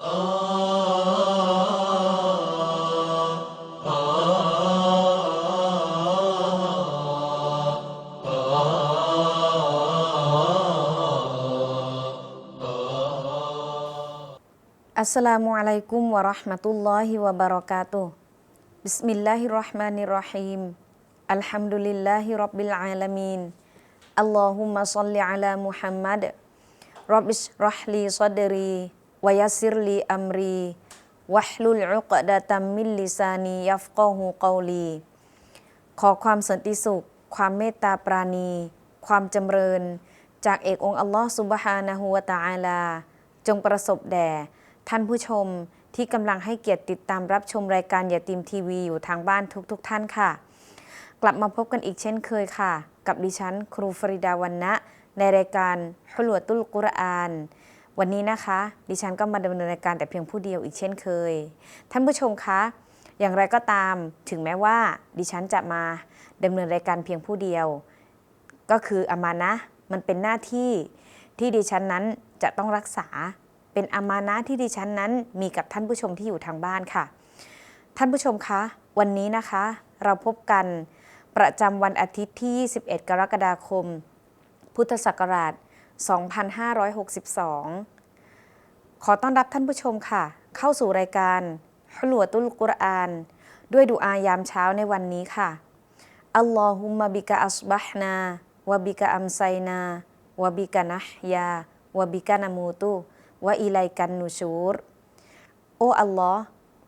อัสสลามุอะลัยกุมว วะบะเราะกาตุฮ์บิสมิลลาฮิรเราะห์มานิรเราะฮีมอัมรีวะยัสซิรลีอัมรีวะฮลุลอุกดะตัมมินลิซานียัฟกอฮูกอลีขอความสันติสุข ความเมตตาปราณี ความจำเริญ จากเอกองค์อัลลอฮ์ซุบฮานะฮูวะตะอาลา จงประสบแด่ ท่านผู้ชมที่กำลังให้เกียรติติดตามรับชมรายการยาตีมทีวีอยู่ทางบ้านทุกๆทท่านค่ะ กลับมาพบกันอีกเช่นเคยค่ะ กับดิฉัน ครูฟริดาวันนะในรายการฮุลวตุลกุรอาน วันนี้นะคะ ดิฉันก็มาดำเนินรายการแต่เพียงผู้เดียวอีกเช่นเคย ท่านผู้ชมคะ อย่างไรก็ตามถึงแม้ว่า ดิฉันจะมาดำเนินรายการเพียงผู้เดียว ก็คืออามานะมันเป็นหน้าที่ที่ดิฉันนั้นจะต้องรักษา เป็นอามานะที่ดิฉันนั้นมีกับท่านผู้ชมที่อยู่ทางบ้านค่ะ ท่านผู้ชมคะ วันนี้นะคะ เราพบกันประจำวันอาทิตย์ที่ 21 กรกฎาคม พุทธศักราช 2562 ขอต้อนรับท่านผู้ชมค่ะ เข้าสู่รายการฮุลวตุลกุรอาน ด้วยดูอายามเช้าในวันนี้ค่ะ อัลลอฮุมะบิกะอัสบะฮ์นาวะบิกะอัมไซนาวะบิกะนะฮยาวะบิกะนามูตุวะอิไลกันนูชูร โอ้อัลลอฮ์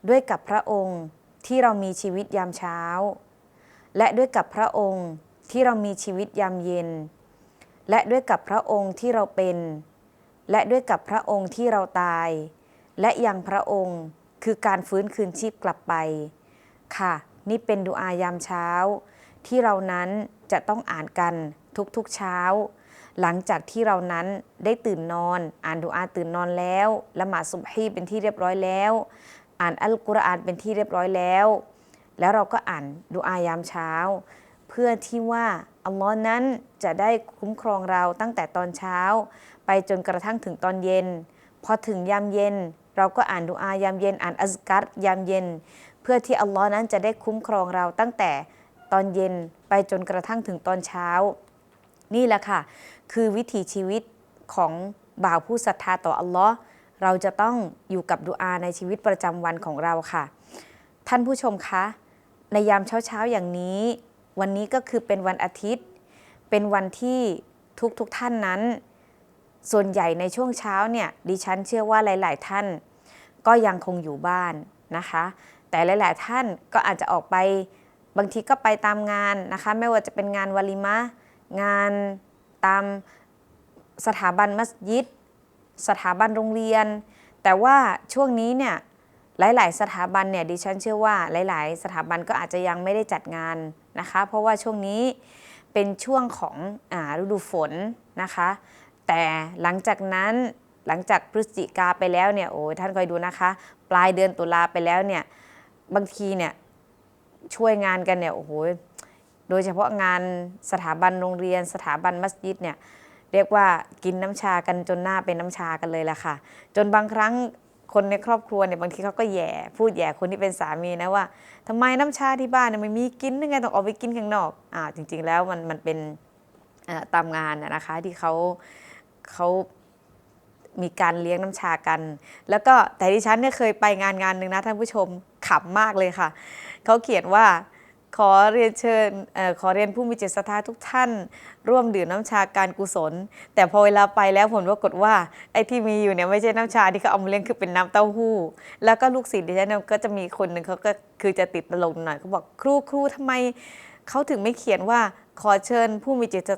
ด้วยกับพระองค์ที่เรามีชีวิตยามเช้า และด้วยกับพระองค์ที่เรามีชีวิตยามเย็น และด้วยกับพระองค์ที่เราเป็น และด้วยกับพระองค์ที่เราตาย และยังพระองค์คือการฟื้นคืนชีพกลับไป ค่ะ นี่เป็นดูอายามเช้า ที่เรานั้นจะต้องอ่านกันทุกๆเช้า หลังจากที่เรานั้นได้ตื่นนอน อ่านดูอาตื่นนอนแล้วละหมาดซุบฮีเป็นที่เรียบร้อยแล้ว อ่านอัลกุรอานเป็นที่เรียบร้อยแล้ว แล้วเราก็อ่านดูอายามเช้า เพื่อที่ว่า อัลลอฮ์นั้นจะได้คุ้มครองเราตั้งแต่ตอนเช้า ไปจนกระทั่งถึงตอนเย็น พอถึงยามเย็น เราก็อ่านดูอายามเย็น อ่านอัซกัรยามเย็น เพื่อที่อัลลอฮ์นั้นจะได้คุ้มครองเราตั้งแต่ตอนเย็นไปจนกระทั่งถึงตอนเช้า นี่แหละค่ะ คือวิถีชีวิตของบ่าวผู้ศรัทธาต่ออัลลอฮ์เราจะต้องอยู่กับดุอาในชีวิตประจำวันของเราค่ะ ท่านผู้ชมคะ ในยามเช้าๆอย่างนี้ วันนี้ก็คือเป็นวันอาทิตย์ เป็นวันที่ทุกๆทท่านนั้น ส่วนใหญ่ในช่วงเช้าเนี่ยดิฉันเชื่อว่าหลาย ๆ ท่าน ก็ยังคงอยู่บ้านนะคะ แต่หลาย ๆ ท่านก็อาจจะออกไปบางทีก็ไปตามงานนะคะ ไม่ว่าจะเป็นงานวาลิมะ งานตามสถาบันมัสยิด สถาบันโรงเรียน แต่ว่าช่วงนี้เนี่ยหลาย ๆ สถาบันเนี่ยดิฉันเชื่อว่าหลาย ๆ สถาบันก็อาจจะยังไม่ได้จัดงาน นะคะ เพราะว่าช่วงนี้เป็นช่วงของอฤดูฝนนะคะ แต่หลังจากนั้นหลังจากพฤศจิกาไปแล้วเนี่ยโอ้ยท่านคอยดูนะคะ ปลายเดือนตุลาไปแล้วเนี่ยบางทีเนี่ยช่วยงานกันเนี่ยโอ้โหโดยเฉพาะงานสถาบันโรงเรียน สถาบันมัสยิดเนี่ยเรียกว่ากินน้ำชากันจนหน้าเป็นน้ำชากันเลยล่ะค่ะ จนบางครั้ง คนในครอบครัวเนี่ยบางทีเขาก็แย่พูดแย่คนที่เป็นสามีนะว่าทำไมน้ำชาที่บ้านเนี่ยไม่มีกินยังไงต้องออกไปกินข้างนอกอ่าจริง ๆ แล้วมันมันเป็นตามงานนะคะที่เขาเขามีการเลี้ยงน้ำชากัน แล้วก็แต่ดิฉันเนี่ยเคยไปงานงานหนึ่งนะท่านผู้ชมขำมากเลยค่ะเขาเขียนว่า ขอเรียนเชิญอขอเรียนผู้มีจิตศรัทธาทุกท่าน ร่วมดื่มน้ำชาการกุศล แต่พอเวลาไปแล้วผลปรากฏว่าไอ้ที่มีอยู่เนี่ยไม่ใช่น้ำชาที่เขาเอามาเลี้ยงคือเป็นน้ำเต้าหู้ แล้วก็ลูกศิษย์ดิฉันก็จะมีคนหนึ่งเขาก็คือจะติดตลกหน่อยเขาบอกครูครูทำไมเขาถึงไม่เขียนว่าขอเชิญผู้มีจิต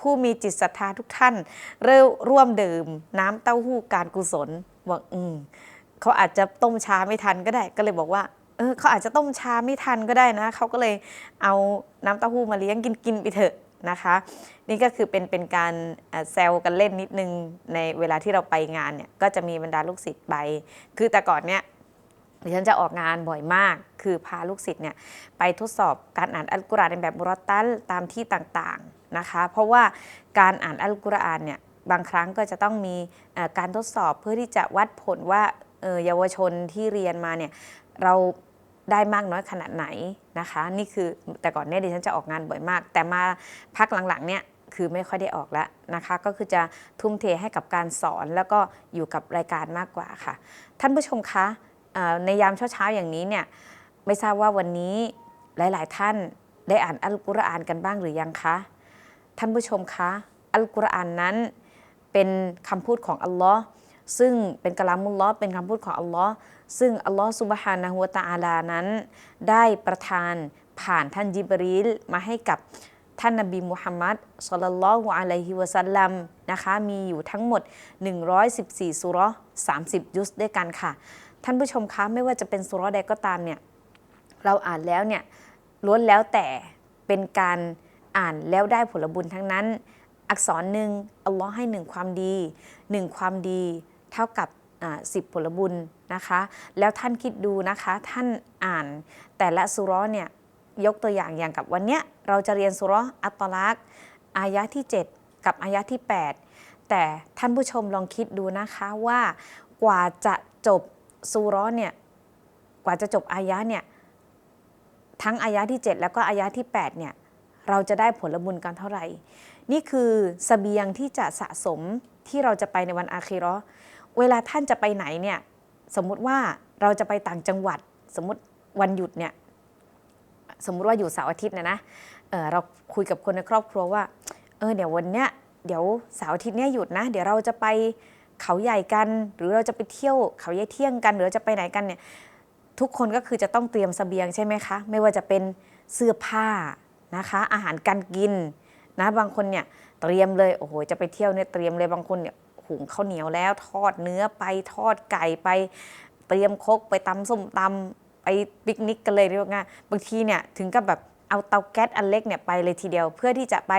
ผู้มีจิตศรัทธาทุกท่าน เริ่มร่วมดื่มน้ำเต้าหู้การกุศลบอกอืมเขาอาจจะต้มชาไม่ทันก็ได้ก็เลยบอกว่า เออเขาอาจจะต้มชาไม่ทันก็ได้นะเขาก็เลยเอาน้ำเต้าหู้มาเลี้ยงกินกินไปเถอะนะคะ นี่ก็คือเป็นเป็นการแซวกันเล่นนิดนึงในเวลาที่เราไปงานเนี่ยก็จะมีบรรดาลูกศิษย์ไป คือแต่ก่อนเนี่ยดิฉันจะออกงานบ่อยมาก คือพาลูกศิษย์เนี่ยไปทดสอบการอ่านอัลกุรอานในแบบมุรตัลตามที่ต่างๆนะคะ เพราะว่าการอ่านอัลกุรอานเนี่ยบางครั้งก็จะต้องมีการทดสอบเพื่อที่จะวัดผลว่าเออเยาวชนที่เรียนมาเนี่ยเรา ได้มากน้อยขนาดไหนนะคะ นี่คือแต่ก่อนเนี่ยดิฉันจะออกงานบ่อยมาก แต่มาพักหลังๆเนี่ยคือไม่ค่อยได้ออกแล้วนะคะ ก็คือจะทุ่มเทให้กับการสอนแล้วก็อยู่กับรายการมากกว่าค่ะ ท่านผู้ชมคะในยามเช้าๆอย่างนี้เนี่ยไม่ทราบว่าวันนี้หลายๆท่านได้อ่านอัลกุรอานกันบ้างหรือยังคะ ท่านผู้ชมคะอัลกุรอานนั้นเป็นคำพูดของอัลลอฮ์ซึ่งเป็นกะลามุลลอฮ์เป็นคำพูดของอัลลอฮ์ ซึ่งอัลลอฮ์ซุบฮานะฮูวตะอาลานั้น ได้ประทานผ่านท่านยิบรีลมาให้กับท่านนบีมุฮัมมัดศ็อลลัลลอฮุอะลัยฮิวะสัลลัมนะคะมีอยู่ทั้งหมด 114สุร30 ยุสด้วยกันค่ะ ท่านผู้ชมคะไม่ว่าจะเป็นสุราะห์ใดก็ตามเนี่ยเราอ่านแล้วเนี่ยล้วนแล้วแต่เป็นการอ่านแล้วได้ผลบุญทั้งนั้น อักษรหนึ่งอัลลอฮ์ให้หนึ่งความดีหนึ่งความดี เท่ากับ สิบผลบุญนะคะ แล้วท่านคิดดูนะคะ ท่านอ่านแต่ละสุราะห์เนี่ยยกตัวอย่างอย่างกับวันเนี้ยเราจะเรียนสุราะห์อัตลักษณ์ อายะที่ 7 กับอายะที่ 8 แต่ท่านผู้ชมลองคิดดูนะคะว่ากว่าจะจบสุราะห์เนี่ยกว่าจะจบอายะเนี่ยทั้งอายะที่ 7 แล้วก็อายะที่ 8 เนี่ยเราจะได้ผลบุญกันเท่าไหร่ นี่คือสเสบียงที่จะสะสมที่เราจะไปในวันอาคีราะห์ เวลาท่านจะไปไหนเนี่ยสมมุติว่าเราจะไปต่างจังหวัด สมมติวันหยุดเนี่ยสมมุติว่าอยู่เสาร์อาทิตย์นะนะเเราคุยกับคนในครอบครัวว่าเออเดี๋ยววันเนี้ยเดี๋ยวเสาร์อาทิตย์เนี้ยหยุดนะ เดี๋ยวเราจะไปเขาใหญ่กัน หรือเราจะไปเที่ยวเขาใหญ่เที่ยงกัน หรือจะไปไหนกันเนี่ยทุกคนก็คือจะต้องเตรียมสเสบียงใช่ไหมคะ ไม่ว่าจะเป็นเสื้อผ้านะคะ อาหารการกินนะบางคนเนี่ยเตรียมเลยโอ้โหจะไปเที่ยวเนี่ยเตรียมเลยบางคนเนี่ย หุงข้าวเหนียวแล้วทอดเนื้อไปทอดไก่ไป เตรียมคกไปตำส้มตำไปปิกนิกกันเลยเรียกว่าบางทีเนี่ยถึงกับแบบเอาเตาแก๊สอันเล็กเนี่ยไปเลยทีเดียว เพื่อที่จะไป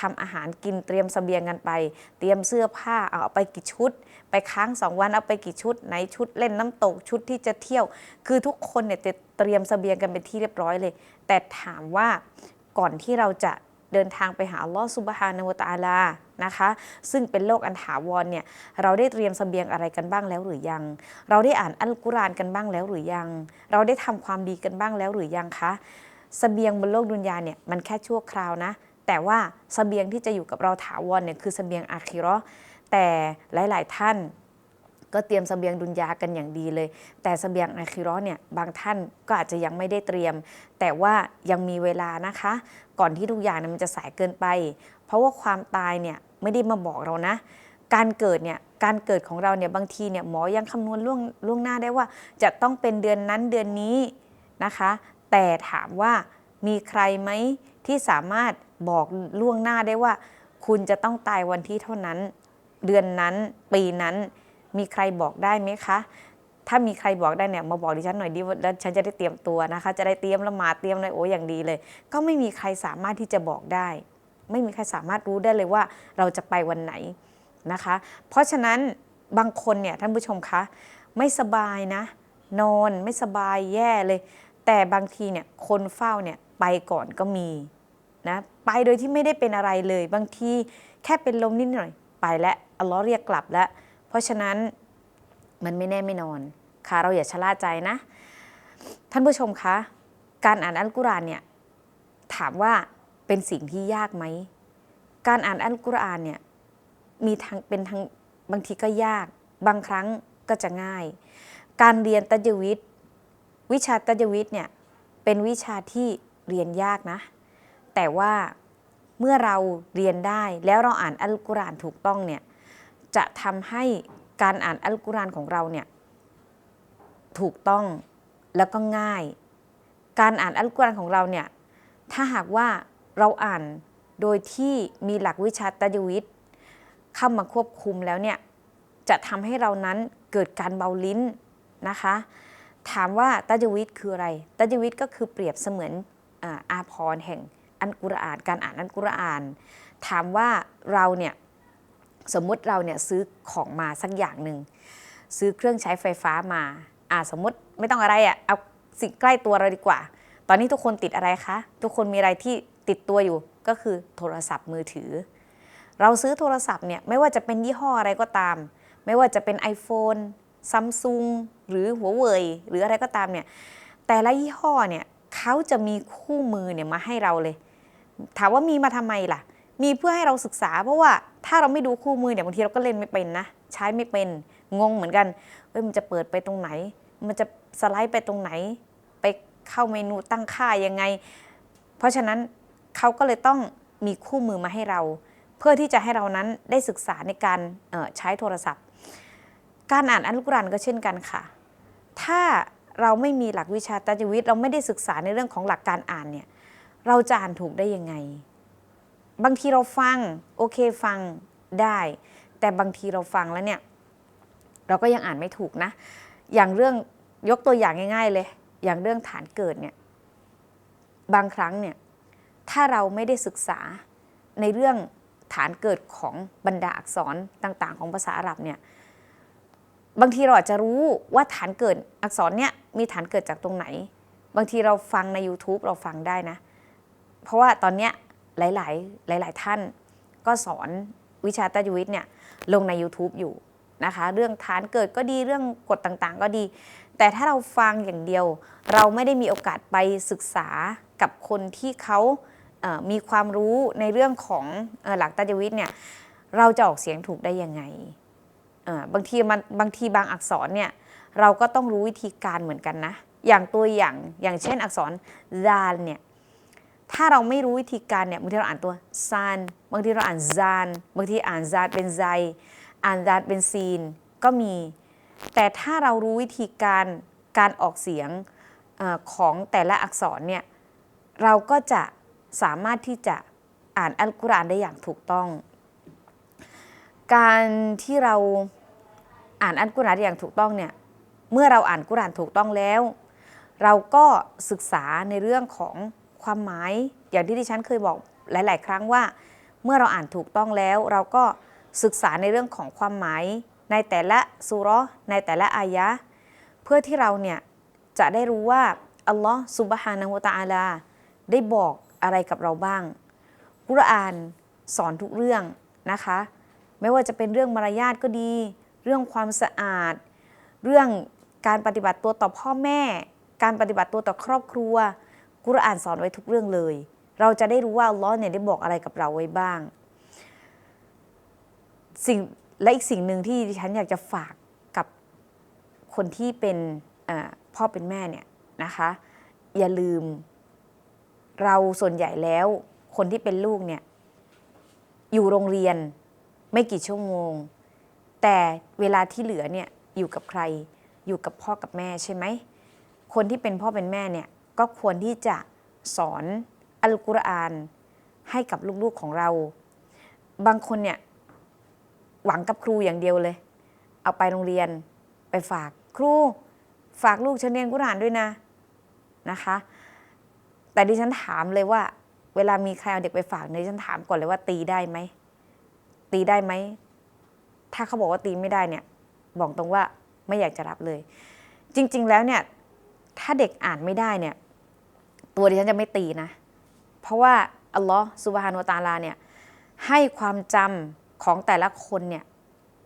ทำอาหารกินเตรียมสเสบียงกันไป เตรียมเสื้อผ้าเอาไปกี่ชุด ไปค้างสองวันเอาไปกี่ชุดไหนชุดเล่นน้ำตกชุดที่จะเที่ยว คือทุกคนเนี่ยเตรียมสเสบียงกันเป็นที่เรียบร้อยเลย แต่ถามว่าก่อนที่เราจะ เดินทางไปหาอัลลอฮ์ซุบฮานะฮูวตาลานะคะ ซึ่งเป็นโลกอันถาวรเนี่ยเราได้เตรียมสเสบียงอะไรกันบ้างแล้วหรือยัง เราได้อ่านอัลกุรอานกันบ้างแล้วหรือยัง เราได้ทำความดีกันบ้างแล้วหรือยังคะสเสบียงบนโลกดุนยาเนี่ยมันแค่ชั่วคราวนะ แต่ว่าสเสบียงที่จะอยู่กับเราถาวรเนี่ยคือสเสบียงอาคิราะห์แต่หลาย ๆ ท่าน ก็เตรียมสเสบียงดุนยากันอย่างดีเลย แต่สเสบียงอาคิราะห์เนี่ยบางท่านก็อาจจะยังไม่ได้เตรียม แต่ว่ายังมีเวลานะคะ ก่อนที่ทุกอย่างเนี่ยมันจะสายเกินไป เพราะว่าความตายเนี่ยไม่ได้มาบอกเรานะ การเกิดเนี่ยการเกิดของเราเนี่ยบางทีเนี่ยหมอยังคำนวณล่วงล่วงหน้าได้ว่า จะต้องเป็นเดือนนั้นเดือนนี้นะคะ แต่ถามว่ามีใครไหมที่สามารถบอกล่วงหน้าได้ว่า คุณจะต้องตายวันที่เท่านั้น เดือนนั้นปีนั้น มีใครบอกได้ไหมคะ ถ้ามีใครบอกได้เนี่ยมาบอกดิฉันหน่อยดิแล้วฉันจะได้เตรียมตัวนะคะ จะได้เตรียมละหมาดเตรียมอะไรโอ้อย่างดีเลย ก็ไม่มีใครสามารถที่จะบอกได้ ไม่มีใครสามารถรู้ได้เลยว่าเราจะไปวันไหนนะคะ เพราะฉะนั้นบางคนเนี่ยท่านผู้ชมคะไม่สบายนะ นอนไม่สบายแย่เลย แต่บางทีเนี่ยคนเฝ้าเนี่ยไปก่อนก็มีนะไปโดยที่ไม่ได้เป็นอะไรเลย บางทีแค่เป็นลมนิดหน่อยไปแล้วอัลลอฮ์เรียกกลับแล้ว เพราะฉะนั้นมันไม่แน่ไม่นอนค่ะเราอย่าชะล่าใจนะ ท่านผู้ชมคะการอ่านอัลกุรอานเนี่ยถามว่าเป็นสิ่งที่ยากไหมการอ่านอัลกุรอานเนี่ยมีทางเป็นทางบางทีก็ยาก บางครั้งก็จะง่าย การเรียนตัจวิทวิชาตัจวิทเนี่ยเป็นวิชาที่เรียนยากนะ แต่ว่าเมื่อเราเรียนได้แล้วเราอ่านอัลกุรอานถูกต้องเนี่ย จะทำให้การอ่านอัลกุรอานของเราเนี่ยถูกต้องแล้วก็ง่าย การอ่านอัลกุรอานของเราเนี่ยถ้าหากว่าเราอ่านโดยที่มีหลักวิชาตัจวิทเข้ามาควบคุมแล้วเนี่ยจะทำให้เรานั้นเกิดการเบาลิ้นนะคะ ถามว่าตัจวิทคืออะไรตัจวิทก็คือเปรียบเสมือนอาพรแห่งอันกุรอาน การอ่านอันกุรอาน ถามว่าเราเนี่ย สมมุติเราเนี่ยซื้อของมาสักอย่างหนึ่งซื้อเครื่องใช้ไฟฟ้ามาอ่าสมมติไม่ต้องอะไรอะ่ะเอาสิ่งใกล้ตัวเราดีกว่า ตอนนี้ทุกคนติดอะไรคะ ทุกคนมีอะไรที่ติดตัวอยู่ก็คือโทรศัพท์มือถือ เราซื้อโทรศัพท์เนี่ยไม่ว่าจะเป็นยี่ห้ออะไรก็ตาม ไม่ว่าจะเป็น iPhone ซัมซุงหรือหัวเว่ยหรืออะไรก็ตามเนี่ยแต่ละยี่ห้อเนี่ยเขาจะมีคู่มือเนี่ยมาให้เราเลย ถามว่ามีมาทำไมล่ะ มีเพื่อให้เราศึกษา เพราะว่าถ้าเราไม่ดูคู่มือเนี่ยบางทีเราก็เล่นไม่เป็นนะ ใช้ไม่เป็นงงเหมือนกันเฮ้ยมันจะเปิดไปตรงไหน มันจะสไลด์ไปตรงไหน ไปเข้าเมนูตั้งค่ายังไง เพราะฉะนั้นเขาก็เลยต้องมีคู่มือมาให้เรา เพื่อที่จะให้เรานั้นได้ศึกษาในการออใช้โทรศัพท์ การอ่านอัลกุรอานก็เช่นกันค่ะ ถ้าเราไม่มีหลักวิชาตัจวิทย์เราไม่ได้ศึกษาในเรื่องของหลักการอ่านเนี่ยเราจะอ่านถูกได้ยังไง บางทีเราฟังโอเคฟังได้ แต่บางทีเราฟังแล้วเนี่ย เราก็ยังอ่านไม่ถูกนะ อย่างเรื่องยกตัวอย่างง่ายๆเลย อย่างเรื่องฐานเกิดเนี่ย บางครั้งเนี่ย ถ้าเราไม่ได้ศึกษาในเรื่องฐานเกิดของบรรดาอักษรต่าง ๆ ของภาษาอาหรับเนี่ยบางทีเราอาจจะรู้ว่าฐานเกิดอักษรเนี่ยมีฐานเกิดจากตรงไหน บางทีเราฟังใน YouTube เราฟังได้นะ เพราะว่าตอนเนี้ย หลาย ๆ หลาย ๆ ท่านก็สอนวิชาตัจวิทย์เนี่ยลงใน YouTube อยู่นะคะ เรื่องฐานเกิดก็ดีเรื่องกฎต่าง ๆ ก็ดี แต่ถ้าเราฟังอย่างเดียว เราไม่ได้มีโอกาสไปศึกษากับคนที่เขามีความรู้ในเรื่องของหลักตัจวิทย์เนี่ยเราจะออกเสียงถูกได้ยังไง บางทีมันบางทีบางอักษรเนี่ยเราก็ต้องรู้วิธีการเหมือนกันนะ อย่างตัวอย่างอย่างเช่นอักษรซานเนี่ย ถ้าเราไม่รู้วิธีการเนี่ยบางทีเราอ่านตัวซานบางทีเราอ่านซานบางทีอ่านซานเป็นไซอ่านซานเป็นซีนก็มี แต่ถ้าเรารู้วิธีการการออกเสียงอของแต่ละอักษรเนี่ยเราก็จะสามารถที่จะอ่านอัลกุรอานได้อย่างถูกต้อง การที่เราอ่านอัลกุรอานอย่างถูกต้องเนี่ยเมื่อเราอ่านกุรอานถูกต้องแล้ว เราก็ศึกษาในเรื่องของ ความหมาย อย่างที่ดิฉันเคยบอกหลาย ๆ ครั้งว่า เมื่อเราอ่านถูกต้องแล้ว เราก็ศึกษาในเรื่องของความหมาย ในแต่ละสุรในแต่ละอายะ เพื่อที่เราเนี่ยจะได้รู้ว่าอัลลอฮ์ซุบฮานะฮูตะอาลา ได้บอกอะไรกับเราบ้าง กุรอานสอนทุกเรื่องนะคะ ไม่ว่าจะเป็นเรื่องมารยาทก็ดี เรื่องความสะอาด เรื่องการปฏิบัติตัวต่อพ่อแม่ การปฏิบัติตัวต่อครอบครัว กุรอานสอนไว้ทุกเรื่องเลย เราจะได้รู้ว่าลลอเนี่ยได้บอกอะไรกับเราไว้บ้าง สิ่งและอีกสิ่งหนึ่งที่ดิฉันอยากจะฝากกับคนที่เป็นอ่อพ่อเป็นแม่เนี่ยนะคะ อย่าลืม เราส่วนใหญ่แล้วคนที่เป็นลูกเนี่ยอยู่โรงเรียนไม่กี่ชั่วโมง แต่เวลาที่เหลือเนี่ยอยู่กับใคร อยู่กับพ่อกับแม่ใช่ไหมคนที่เป็นพ่อเป็นแม่เนี่ย ก็ควรที่จะสอนอัลกุรอานให้กับลูกๆของเรา บางคนเนี่ยหวังกับครูอย่างเดียวเลย เอาไปโรงเรียนไปฝากครู ฝากลูกฉันเรียนกุรอานด้วยนะนะคะ แต่ดิฉันถามเลยว่า เวลามีใครเอาเด็กไปฝากเนี่ยดิฉันถามก่อนเลยว่าตีได้ไหมตีได้ไหมถ้าเขาบอกว่าตีไม่ได้เนี่ยบอกตรงว่าไม่อยากจะรับเลย จริง ๆ แล้วเนี่ยถ้าเด็กอ่านไม่ได้เนี่ย ตัวดิฉันจะไม่ตีนะ เพราะว่าอัลลอฮ์สุบฮานุวะตาลาเนี่ยให้ความจำของแต่ละคนเนี่ย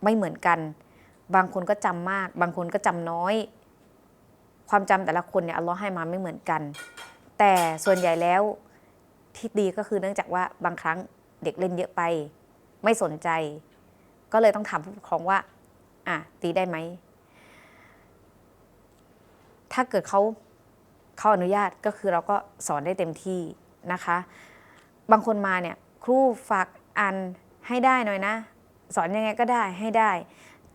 ไม่เหมือนกัน บางคนก็จำมาก บางคนก็จำน้อย ความจำแต่ละคนเนี่ยอัลลอฮ์ให้มาไม่เหมือนกัน แต่ส่วนใหญ่แล้วที่ดีก็คือเนื่องจากว่าบางครั้งเด็กเล่นเยอะไป ไม่สนใจ ก็เลยต้องถามผู้ปกครองว่าอะตีได้ไหม ถ้าเกิดเขา เขาอนุญาตก็คือเราก็สอนได้เต็มที่นะคะ บางคนมาเนี่ยครูฝากอ่านให้ได้หน่อยนะ สอนยังไงก็ได้ให้ได้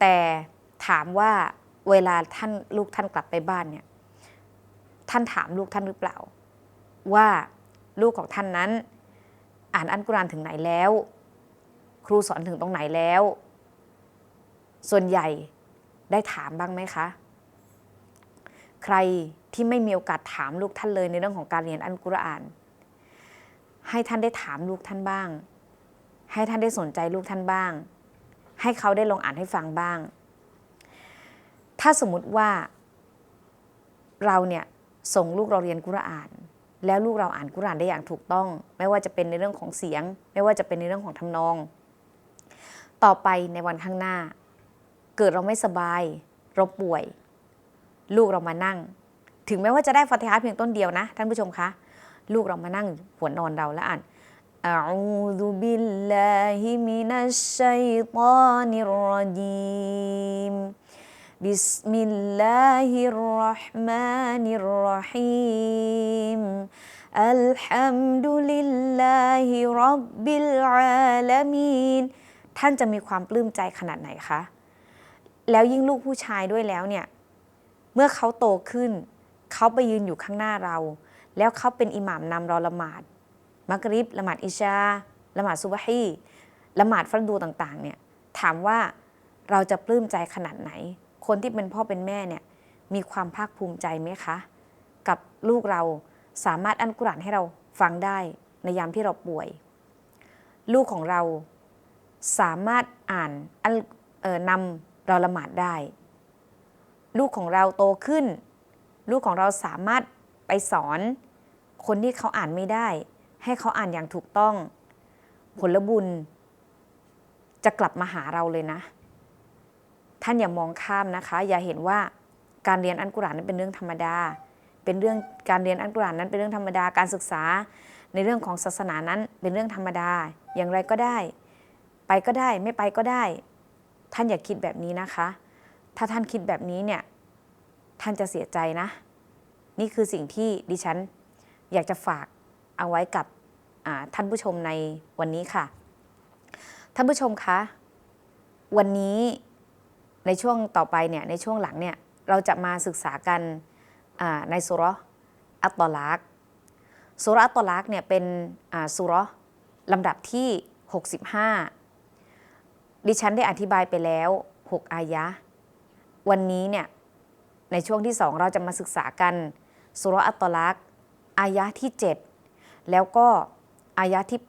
แต่ถามว่าเวลาท่านลูกท่านกลับไปบ้านเนี่ยท่านถามลูกท่านหรือเปล่า ว่าลูกของท่านนั้น อ่านอัลกุรานถึงไหนแล้ว ครูสอนถึงตรงไหนแล้ว ส่วนใหญ่ได้ถามบ้างไหมคะ ใครที่ไม่มีโอกาสถามลูกท่านเลยในเรื่องของการเรียนอัลกุรอาน ให้ท่านได้ถามลูกท่านบ้าง ให้ท่านได้สนใจลูกท่านบ้าง ให้เขาได้ลองอ่านให้ฟังบ้าง ถ้าสมมติว่าเราเนี่ยส่งลูกเราเรียนกุรอาน แล้วลูกเราอ่านกุรอานได้อย่างถูกต้อง ไม่ว่าจะเป็นในเรื่องของเสียง ไม่ว่าจะเป็นในเรื่องของทำนอง ต่อไปในวันข้างหน้า เกิดเราไม่สบาย เราป่วย ลูกเรามานั่ง ถึงแม้ว่าจะได้ฟาติฮะห์เพียงต้นเดียวนะ ท่านผู้ชมคะ ลูกเรามานั่งหัวนอนเราแล้วอ่าน أعوذ بالله من الشيطان الرجيم بسم الله الرحمن الرحيم الحمد لله رب العالمين ท่านจะมีความปลื้มใจขนาดไหนคะ แล้วยิ่งลูกผู้ชายด้วยแล้วเนี่ย เมื่อเขาโตขึ้น เขาไปยืนอยู่ข้างหน้าเรา แล้วเขาเป็นอิหม่ามนำเราละหมาดมักริบละหมาดอิชาละหมาดซุบฮีละหมาดฟัรดูต่างๆเนี่ยถามว่าเราจะปลื้มใจขนาดไหน คนที่เป็นพ่อเป็นแม่เนี่ยมีความภาคภูมิใจไหมคะ กับลูกเราสามารถอันกุรานให้เราฟังได้ในยามที่เราป่วย ลูกของเราสามารถอ่านอัลเอ่อนำเราละหมาดได้ ลูกของเราโตขึ้น ลูกของเราสามารถไปสอนคนที่เขาอ่านไม่ได้ ให้เขาอ่านอย่างถูกต้อง ผลบุญ จะกลับมาหาเราเลยนะ ท่านอย่ามองข้ามนะคะ อย่าเห็นว่าการเรียนอัลกุรอานนั้นเป็นเรื่องธรรมดา เป็นเรื่องการเรียนอัลกุรอานนั้นเป็นเรื่องธรรมดา การศึกษาในเรื่องของศาสนานั้นเป็นเรื่องธรรมดา อย่างไรก็ได้ ไปก็ได้ไม่ไปก็ได้ ท่านอย่าคิดแบบนี้นะคะ ถ้าท่านคิดแบบนี้เนี่ย ท่านจะเสียใจนะ นี่คือสิ่งที่ดิฉันอยากจะฝากเอาไว้กับท่านผู้ชมในวันนี้ค่ะ ท่านผู้ชมคะ วันนี้ในช่วงต่อไปเนี่ยในช่วงหลังเนี่ยเราจะมาศึกษากันในสุรอัตตอลักสุรอัตตอลักเนี่ยเป็นสุรลำดับที่ 65 ดิฉันได้อธิบายไปแล้ว 6 อายะ วันนี้เนี่ยในช่วงที่ 2 เราจะมาศึกษากันสุรอัตตลักษ์อายะที่ 7 แล้วก็อายะที่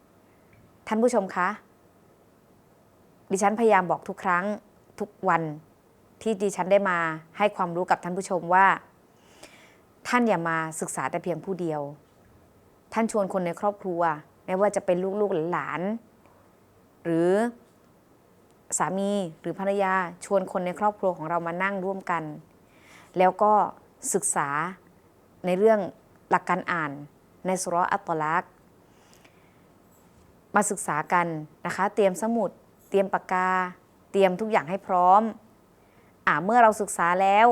8 ท่านผู้ชมคะ ดิฉันพยายามบอกทุกครั้งทุกวันที่ดิฉันได้มาให้ความรู้กับท่านผู้ชมว่า ท่านอย่ามาศึกษาแต่เพียงผู้เดียว ท่านชวนคนในครอบครัว ไม่ว่าจะเป็นลูกๆหลานหรือ สามีหรือภรรยาชวนคนในครอบครัวของเรามานั่งร่วมกัน แล้วก็ศึกษาในเรื่องหลักการอ่านในสุรอัตตลักษ์มาศึกษากันนะคะ เตรียมสมุด เตรียมปากกา เตรียมทุกอย่างให้พร้อมอ่าเมื่อเราศึกษาแล้ว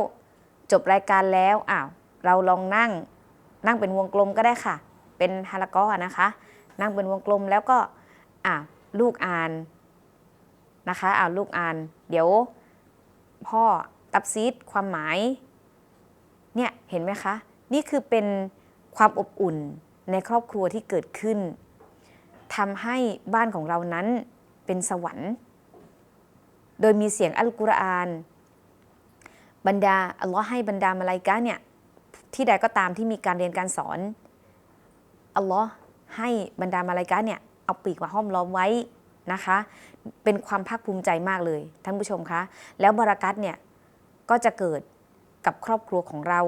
จบรายการแล้วอ้าวเราลองนั่งนั่งเป็นวงกลมก็ได้ค่ะ เป็นฮาลากอนะคะ นั่งเป็นวงกลมแล้วก็อ่าลูกอ่าน นะคะเอาลูกอ่าน เดี๋ยวพ่อตับซีดความหมาย เนี่ยเห็นไหมคะ นี่คือเป็นความอบอุ่นในครอบครัวที่เกิดขึ้นทำให้บ้านของเรานั้นเป็นสวรรค์ โดยมีเสียงอัลกุรอานบรรดาอัลลอฮ์ให้บรรดามาลายกะเนี่ยที่ใดก็ตามที่มีการเรียนการสอนอัลลอฮ์ให้บรรดามาลายกะเนี่ยเอาปีกมาห้อมล้อมไว้นะคะ เป็นความภาคภูมิใจมากเลย ท่านผู้ชมคะ แล้วบารากัตเนี่ยก็จะเกิดกับครอบครัวของเรา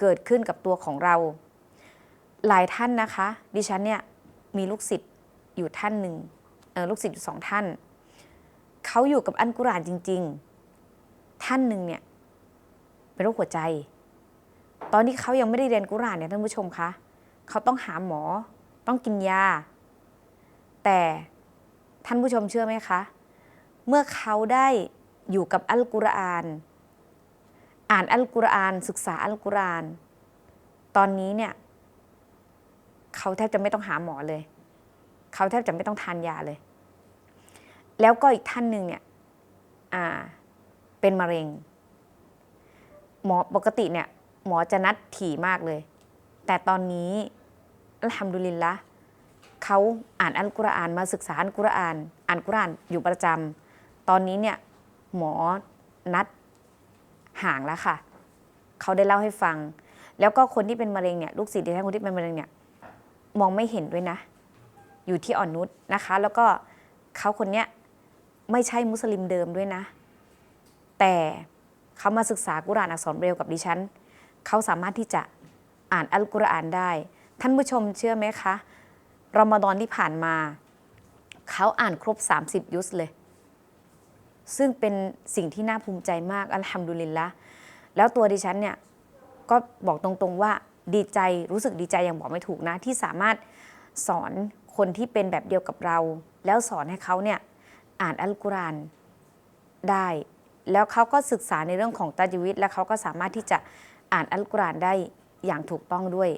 เกิดขึ้นกับตัวของเรา หลายท่านนะคะ ดิฉันเนี่ยมีลูกศิษย์อยู่ท่านหนึ่งลูกศิษย์อยู่สองท่าน เขาอยู่กับอันกุรานจริง ๆ ท่านหนึ่งเนี่ยเป็นโรคหัวใจ ตอนที่เขายังไม่ได้เรียนกุรานเนี่ยท่านผู้ชมคะเขาต้องหาหมอต้องกินยา แต่ ท่านผู้ชมเชื่อไหมคะ เมื่อเขาได้อยู่กับอัลกุรอาน อ่านอัลกุรอาน ศึกษาอัลกุรอาน ตอนนี้เนี่ย เขาแทบจะไม่ต้องหาหมอเลย เขาแทบจะไม่ต้องทานยาเลย แล้วก็อีกท่านหนึ่งเนี่ยอ่าเป็นมะเร็ง หมอปกติเนี่ย หมอจะนัดถี่มากเลย แต่ตอนนี้อัลฮัมดุลิลละ เขาอ่านอัลกุรอานมาศึกษาอัลกุรอาน อ่านกุรอานอยู่ประจำตอนนี้เนี่ยหมอนัดห่างแล้วค่ะ เขาได้เล่าให้ฟัง แล้วก็คนที่เป็นมะเร็งเนี่ยลูกศิษย์ดิฉันคนที่เป็นมะเร็งเนี่ยมองไม่เห็นด้วยนะ อยู่ที่อ่อนนุชนะคะ แล้วก็เขาคนเนี้ยไม่ใช่มุสลิมเดิมด้วยนะ แต่เขามาศึกษากุรอานอักษรเบรลกับดิฉัน เขาสามารถที่จะอ่านอัลกุรอานได้ ท่านผู้ชมเชื่อไหมคะ รอมฎอนที่ผ่านมา เขาอ่านครบ 30 ยุสเลย ซึ่งเป็นสิ่งที่น่าภูมิใจมาก อัลฮัมดุลิลละแล้วตัวดิฉันเนี่ยก็บอกตรงๆว่าดีใจรู้สึกดีใจอย่างบอกไม่ถูกนะ ที่สามารถสอนคนที่เป็นแบบเดียวกับเรา แล้วสอนให้เขาเนี่ยอ่านอัลกุรอานได้ แล้วเขาก็ศึกษาในเรื่องของตาจวิต แล้วเขาก็สามารถที่จะอ่านอัลกุรอานได้อย่างถูกต้องด้วย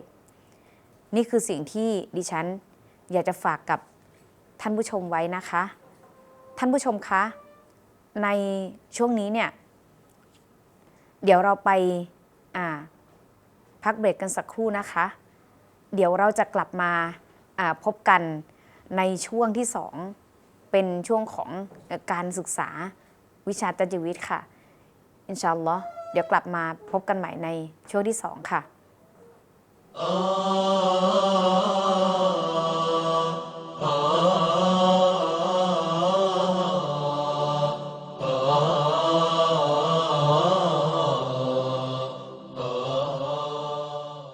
นี่คือสิ่งที่ดิฉัน อยากจะฝากกับท่านผู้ชมไว้นะคะ ท่านผู้ชมคะ ในช่วงนี้เนี่ย เดี๋ยวเราไปาพักเบรกกันสักครู่นะคะ เดี๋ยวเราจะกลับมาาพบกันในช่วงที่สองเป็นช่วงของการศึกษาวิชาตัจวิทย์ค่ะ อินชาอัลลอฮ์เดี๋ยวกลับมาพบกันใหม่ในช่วงที่สองค่ะ Oh